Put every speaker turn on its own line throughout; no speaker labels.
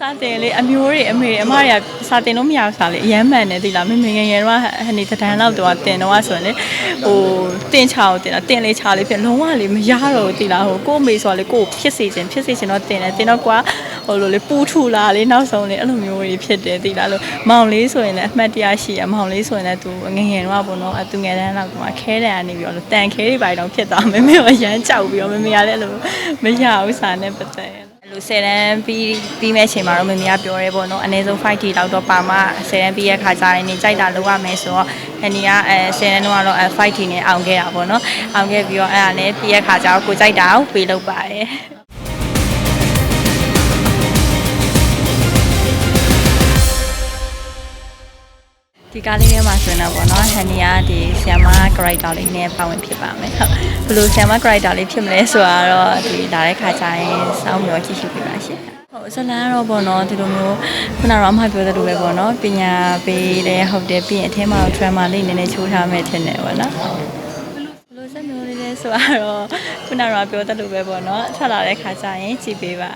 စာတင်လေအမျိုးတွေအမေတွေအမတွေကစာတင်လို့မရဘူးစာလေအရမ်းမှန်တယ်ဒီလားမမေငယ်ငယ်တော့ဟန်ဒီတဒန်းလောက်တော့တင်တော့ဆိုရင်လေဟိုတင်ချာကိုတင်တော့တင်လေးချာလေးဖြစ်လုံးဝလေမရတော့ဘူးဒီလားဟိုကို့အမေဆိုလေကို့ဖြစ်စေခြင်းဖြစ်စေခြင်းတော့တင်တယ်တင်တော့ကွာဟိုလိုလေပူထူလာလေနောက်ဆုံးလေအဲ့လိုမျိုးတွေဖြစ်တယ်ဒီလားလို့မောင်လေးဆိုရင်လည်းအမှတ်တရရှိရမောင်လေးဆိုရင်လည်းသူငယ်ငယ်တော့ပေါ့နော်အသူငယ်တန်းလောက်ကမှခဲတယ်ကနေပြီးတော့တန်ခဲတွေပါတော့ဖြစ်သွားမေမေကရမ်းကြောက်ပြီးတော့မေမေကလည်းအဲ့လိုမရဘူးစာနဲ့ပတ်သက်အဲ့ လိုဆယ်တန်းပြီးပြီးမဲ့ချိန်မှာတော့မမေကပြောရဲပေါ့နော်အနည်းဆုံး 5T လောက်တော့ပါမှဆယ်တန်းပြီးရဲ့ခါကျရင်နေကြိုက်တာလုပ်ရမယ်ဆိုတော့အနီကအဲဆယ်တန်းတော့တော့ 5T နဲ့အောင်ခဲ့တာပေါ့နော်အောင်ခဲ့ပြီးတော့အဲ့ဒါနဲ့ပြီးရဲ့ခါကျတော့ကိုကြိုက်တာကိုပေးလုပ်ပါတယ် ဒီကားလေးထဲမှာဆိုရင်တော့ပေါ့နော်ဟန်နီကဒီဆီယမ character လေးနဲ့ပါဝင်ဖြစ်ပါမယ်ဟုတ်ဘယ်လိုဆီယမ character လေးဖြစ်မလဲဆိုတာတော့ဒီလာတဲ့ခါကျရင်စောင်းမျိုးကြည့်ရှုပြပါရှင်ဟုတ်ဇလန်ကတော့ပေါ့နော်ဒီလိုမျိုးခုနကတော့အမှပြောသလိုပဲပေါ့နော်ပညာပေးတယ်ဟုတ်တယ်ပြီးရင်အထဲမှာ drama လေးနည်းနည်းချိုးထားမယ်ထင်တယ်ပေါ့နော်ဘယ်လိုစက်မျိုးလေးလဲဆိုတော့ခုနကတော့ပြောသလိုပဲပေါ့နော်ထွက်လာတဲ့ခါကျရင်ကြည့်ပေးပါ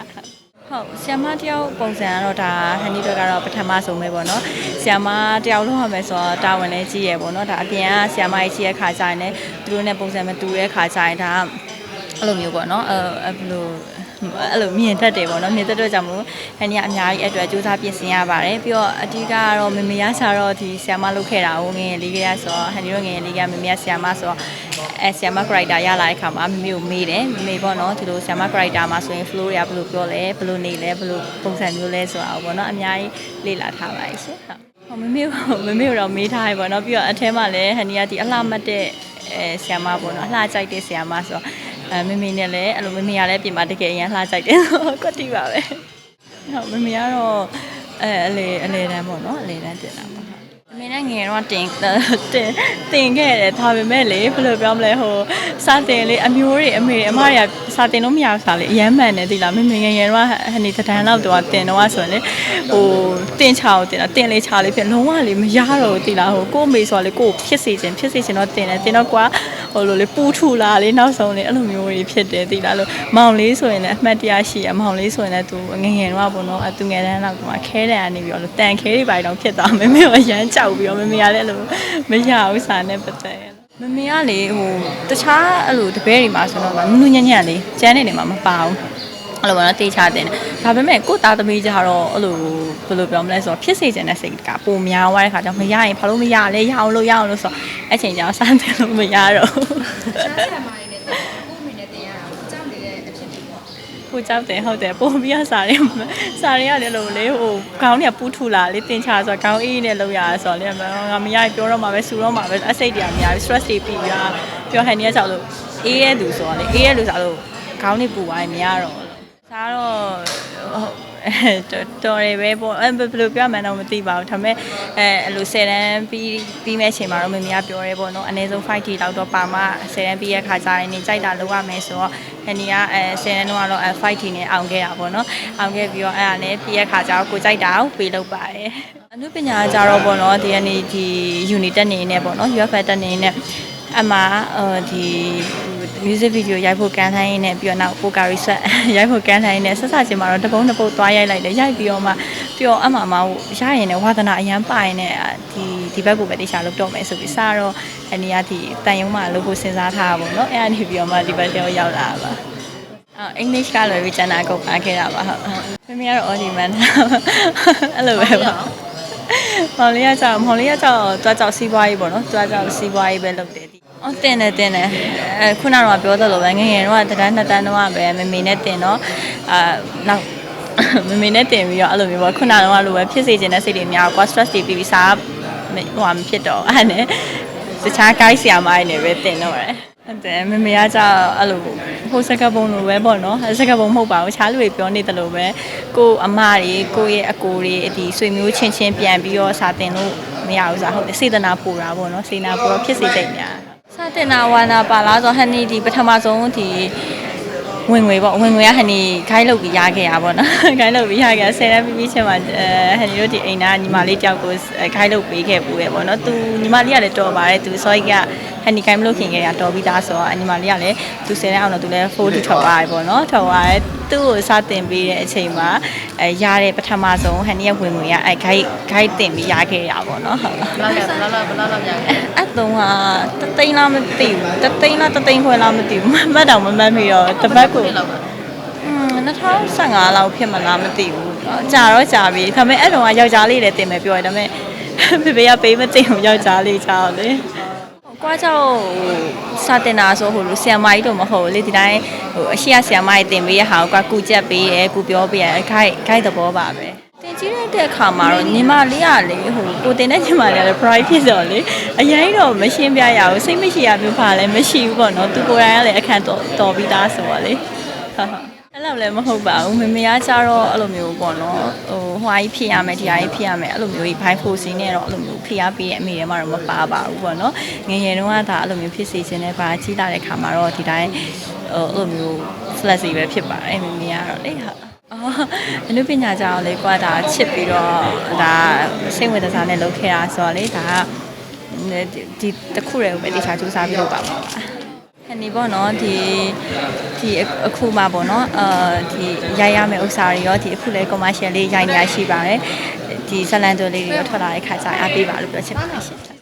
ဟုတ်ဟုတ်ဆီယမတယောက်ပုံစံကတော့ဒါဟန်နီတို့ကတော့ပထမဆုံးပဲပေါ့နော်ဆီယမတယောက်လုံးရမယ်ဆိုတော့တာဝန်လည်းကြီးရယ်ပေါ့နော်ဒါအပြင်ကဆီယမကြီးကြီးရဲ့ခါကြရင်လည်းသူတို့နဲ့ပုံစံမတူတဲ့ခါကြရင်ဒါအဲ့လိုမျိုးပေါ့နော်အဲအဲ့လို အဲ့လိုမြင်တတ်တယ်ပေါ့နော်မြင်တတ်တော့ကြောင့်မို့ဟန်နီကအများကြီးအတွက်စူးစမ်းပြင်ဆင်ရပါတယ်ပြီးတော့အဓိကကတော့မမေရဆာတော့ဒီဆီယမလုပ်ခဲ့တာကိုငယ်ငယ်လေးကဆိုတော့ဟန်နီတို့ငယ်ငယ်လေးကမမေရဆီယမဆိုတော့အဲဆီယမ character ရလာတဲ့ခါမှာမမေကိုမေးတယ်မမေပေါ့နော်ဒီလိုဆီယမ character မှာဆိုရင် flow တွေကဘယ်လိုပြောလဲဘယ်လိုနေလဲဘယ်လိုပုံစံမျိုးလဲဆိုတာပေါ့နော်အများကြီးလေ့လာထားပါရှင်ဟုတ်ဟိုမမေကိုမမေကိုတော့မေးထားရပေါ့နော်ပြီးတော့အထဲမှာလည်းဟန်နီကဒီအလှမတ်တဲ့အဲဆီယမပေါ့နော်အလှကြိုက်တဲ့ဆီယမဆိုတော့ အဲမမေနဲ့လည်းအဲ့လိုမမေကလည်းပြင်မှာတကယ်အရင်လှကြိုက်တယ်ဆိုတော့ကွက်တီပါပဲဟုတ်မမေကတော့အဲအလေအလေတန်းပေါ့နော်အလေတန်းတင်တာပေါ့အမေနဲ့ငယ်တော့တင်တင်တင်ခဲ့တယ်ဒါပေမဲ့လေဘယ်လိုပြောမလဲဟိုစာတင်လေအမျိုးတွေအမေတွေအမတွေကစာတင်လို့မရဘူးစာလေအရမ်းမှန်တယ်ဒီလားမမေငယ်ငယ်တော့ဟန်ဒီတဒန်းလောက်တော့တင်တော့ဆိုရင်လေဟိုတင်ချာကိုတင်တာတင်လေးချာလေးဖြစ်လုံးဝလေမရတော့ဘူးဒီလားဟိုကို့အမေဆိုလေကို့ဖြစ်စေခြင်းဖြစ်စေခြင်းတော့တင်တယ်တင်တော့ကွာ ဟိုလိုလေပူထူလာလေနောက်ဆုံးလေအဲ့လိုမျိုးတွေဖြစ်တယ်ဒီလားလို့မောင်လေးဆိုရင်လည်းအမှတ်တရရှိရမောင်လေးဆိုရင်လည်းသူငယ်ငယ်တော့ပေါ့နော်အသူငယ်တန်းလောက်ကမှခဲတယ်ကနေပြီးတော့တန်ခဲတွေပါတော့ဖြစ်သွားမေမေကရမ်းကြောက်ပြီးတော့မေမေကလည်းအဲ့လိုမရဘူးစာနဲ့ပတ်သက်မမေကလေဟိုတခြားအဲ့လိုတပည့်တွေမှာဆိုတော့နုနုညံ့ညံ့လေးကျန်းနေနေမှာမပါဘူး အဲ့လိုပေါ့နော်တေးချတင်တယ်ဒါပေမဲ့ကို့သားသမီးကြတော့အဲ့လိုဘယ်လိုပြောမလဲဆိုတော့ဖြစ်စေချင်တဲ့စိတ်ကပုံများသွားတဲ့ခါကျတော့မရရင်ဘာလို့မရလဲရအောင်လို့ရအောင်လို့ဆိုတော့အဲ့ချိန်ကျတော့စမ်းတယ်လို့မရတော့ဘူး
ဆရာဆရာမတွေနဲ့တင်ကိုအမေနဲ့တင်ရတာကိုကြောက်နေတဲ့အဖြစ်တွေပေါ့
ကိုကြောက်တယ်ဟုတ်တယ်ပုံပြီးရစားတယ်စားရရတယ်လို့လေဟိုခေါင်းတွေကပူးထူလာလေတင်ချဆိုတော့ခေါင်းအေးနဲ့လောက်ရဆိုတော့လေငါမရပြောတော့မှာပဲစူတော့မှာပဲအစိတ်တွေကများ stress တွေပြီးရပြောဟန်နေရကြောက်လို့အေးရဲလူဆိုတော့လေအေးရဲလူဆိုတော့ခေါင်းတွေပူသွားရင်မရတော့ ဘူးစားတော့တော်တော်ရပဲပေါ့အဲ့ဘယ်လိုပြောမှန်းတော့မသိပါဘူးဒါပေမဲ့အဲအဲ့လို10တန်းပြီးပြီးမဲ့ချိန်မှာတော့မမေကပြောရဲပေါ့နော်အနည်းဆုံး 5T လောက်တော့ပါမှ10တန်းပြီးရဲ့ခါကျရင်နေကြိုက်တာလုပ်ရမယ်ဆိုတော့ဟန်နီကအဲ10တန်းတော့တော့ 5T နဲ့အောင်ခဲ့တာပေါ့နော်အောင်ခဲ့ပြီးတော့အဲ့ဒါနဲ့ပြီးရဲ့ခါကျတော့ကိုကြိုက်တာကိုပေးလုပ်ပါတယ်အနုပညာကြတော့ပေါ့နော်ဒီကနေဒီ unit တက်နေနေပေါ့နော် UFL တက်နေနေအမှအဲဒီ music video ရိုက်ဖို့ကမ်းလှမ်းရင်းနဲ့ပြီးတော့နောက် poker research ရိုက်ဖို့ကမ်းလှမ်းရင်းနဲ့ဆက်စချင်းမှာတော့တပုံးတစ်ပုတ်သွားရိုက်လိုက်တယ်ရိုက်ပြီးတော့မှပြီးတော့အမှမရရင်လည်းဝါသနာအရန်ပါရင်လည်းဒီဒီဘက်ကိုပဲတေချာလုပ်တော့မယ်ဆိုပြီးစတော့အနည်းအားဒီတန်ယုံမှာလုပ်ဖို့စဉ်းစားထားတာပေါ့နော်အဲ့အနေပြီးတော့မှဒီဘက်ကျောရောက်လာတာပါအော် English ကလွယ်ပြီးကျန်တာကုန်ပါခဲ့တာပါဟုတ်မမကတော့ audio man အဲ့လိုပဲပါမောင်လေးကကြောက်မောင်လေးကကြောက်တွားကြောက်စီးပွားရေးပေါ့နော်တွားကြောက်စီးပွားရေးပဲလုပ်တယ်ဒီ အော်တင်တယ်တင်တယ်အဲခုနကတော့ပြောသလိုပဲငယ်ငယ်တော့တန်းနှစ်တန်းတော့ပဲမမေနဲ့တင်တော့အာနောက်မမေနဲ့တင်ပြီးတော့အဲ့လိုမျိုးပေါ့ခုနကတော့လိုပဲဖြစ်စေခြင်းတဲ့စိတ်တွေများကွာ stress တွေပြီးပြီးစားဟိုမဖြစ်တော့အဲ့နဲ့တခြား guide ဆရာမတွေနဲ့ပဲတင်တော့ရတယ်ဟုတ်တယ်မမေကကြောက်အဲ့လိုဟိုစကပုံလိုပဲပေါ့နော်စကပုံမဟုတ်ပါဘူးခြားလူတွေပြောနေတယ်လို့ပဲကိုအမတွေကိုရဲ့အကိုတွေဒီဆွေမျိုးချင်းချင်းပြန်ပြီးတော့စာတင်လို့မရဘူးစားဟုတ်တယ်စေတနာပူတာပေါ့နော်စေတနာပူတော့ဖြစ်စေတဲ့များ စာတင်နာဝါနာပါလားဆိုဟန်နီဒီပထမဆုံးဒီဝင်ငွေပေါ့ဝင်ငွေကဟန်နီခိုင်းလုပ်ပြီးရခဲ့ရပါတော့ခိုင်းလုပ်ပြီးရခဲ့ဆယ်တန်းပြီးပြီးချင်းမှာအဲဟန်နီတို့ဒီအိမ်သားညီမလေးတယောက်ကိုခိုင်းလုပ်ပေးခဲ့ပူရဲ့ပေါ့နော်သူညီမလေးကလည်းတော်ပါတယ်သူစောကြီးကဟန်နီခိုင်းမလို့ခင်ခဲ့ရတော်ပြီးသားဆိုတော့ညီမလေးကလည်းသူဆယ်တန်းအောင်တော့သူလည်း4 2ထွက်သွားပြီပေါ့နော်ထွက်သွားတယ်သူ့ကိုစတင်ပေးတဲ့အချိန်မှာအဲရတဲ့ပထမဆုံးဟန်နီရဲ့ဝင်ငွေကအဲ guide guide တင်ပြီးရခဲ့ရပါတော့ဟုတ်
ဘယ်လောက်ဘယ်လောက်ဘယ်လောက်လောက်ရလဲ
အဲ့တုန်းကတသိန်းလားမသိဘူးတသိန်းလားတသိန်းခွဲလားမသိဘူးမတ်တော့မမတ်မိတော့တပတ်ကို
လောက်ပါ
อืม2015လောက်ဖြစ်မလားမသိဘူးကြာတော့ကြာပြီဒါပေမဲ့အဲ့တုန်းကယောက်ျားလေးလည်းတင်မယ်ပြောတယ်ဒါပေမဲ့ဖေဖေကပေးမသိဘူးယောက်ျားလေးကြောက်လေ ကွာကြောက်စာတင်တာဆိုဟိုလိုဆီယမကြီးတော့မဟုတ်ဘူးလေဒီတိုင်းဟိုအရှိရဆီယမကြီးတင်ပေးရဟာကွာကူချက်ပေးရကူပြောပေးရခိုက်ခိုက်သဘောပါပဲတင်ကြည့်လိုက်တဲ့အခါမှာတော့ညီမလေးကလေဟိုကိုတင်တဲ့ညီမလေးကလည်း pride ဖြစ်တော့လေအရင်တော့မရှင်းပြရဘူးစိတ်မရှိရမျိုးပါလည်းမရှိဘူးပေါ့နော်သူကိုယ်တိုင်ကလည်းအခန့်တော်တော်ပြီးသားဆိုတော့လေဟုတ်ဟုတ် အဲ့လိုလည်းမဟုတ်ပါဘူးမမေကကြတော့အဲ့လိုမျိုးပေါ့နော်ဟိုဟွာကြီးဖြစ်ရမယ်ဒီဟာကြီးဖြစ်ရမယ်အဲ့လိုမျိုးကြီးဘိုင်ဖိုစီနဲ့တော့အဲ့လိုမျိုးဖိအားပေးရဲ့အမေတွေမှတော့မပါပါဘူးပေါ့နော်ငယ်ငယ်တုန်းကဒါအဲ့လိုမျိုးဖြစ်စီခြင်းနဲ့ပါကြီးလာတဲ့ခါမှာတော့ဒီတိုင်းဟိုအဲ့လိုမျိုး flash ပဲဖြစ်ပါတယ်မမေကတော့လေဟုတ်အော်အနုပညာကြောင့်လေကွာဒါချစ်ပြီးတော့ဒါစိတ်ဝင်စားနဲ့လုပ်ခဲ့တာဆိုတော့လေဒါကဒီတစ်ခုတည်းကိုပဲတခြားစူးစမ်းပြီးလုပ်ပါမှာ ပါဟန်ဒီပေါ့နော်ဒီဒီအခုမှပေါ့နော်အာဒီရိုက်ရမယ့်ဥစ္စာတွေရောဒီအခုလဲ commercial လေးရိုက်နေရရှိပါတယ်ဒီဇလန်တိုလေးတွေရောထွက်လာတဲ့ခါကျရင်အားပေးပါလို့ပြောချင်ပါတယ်ရှင်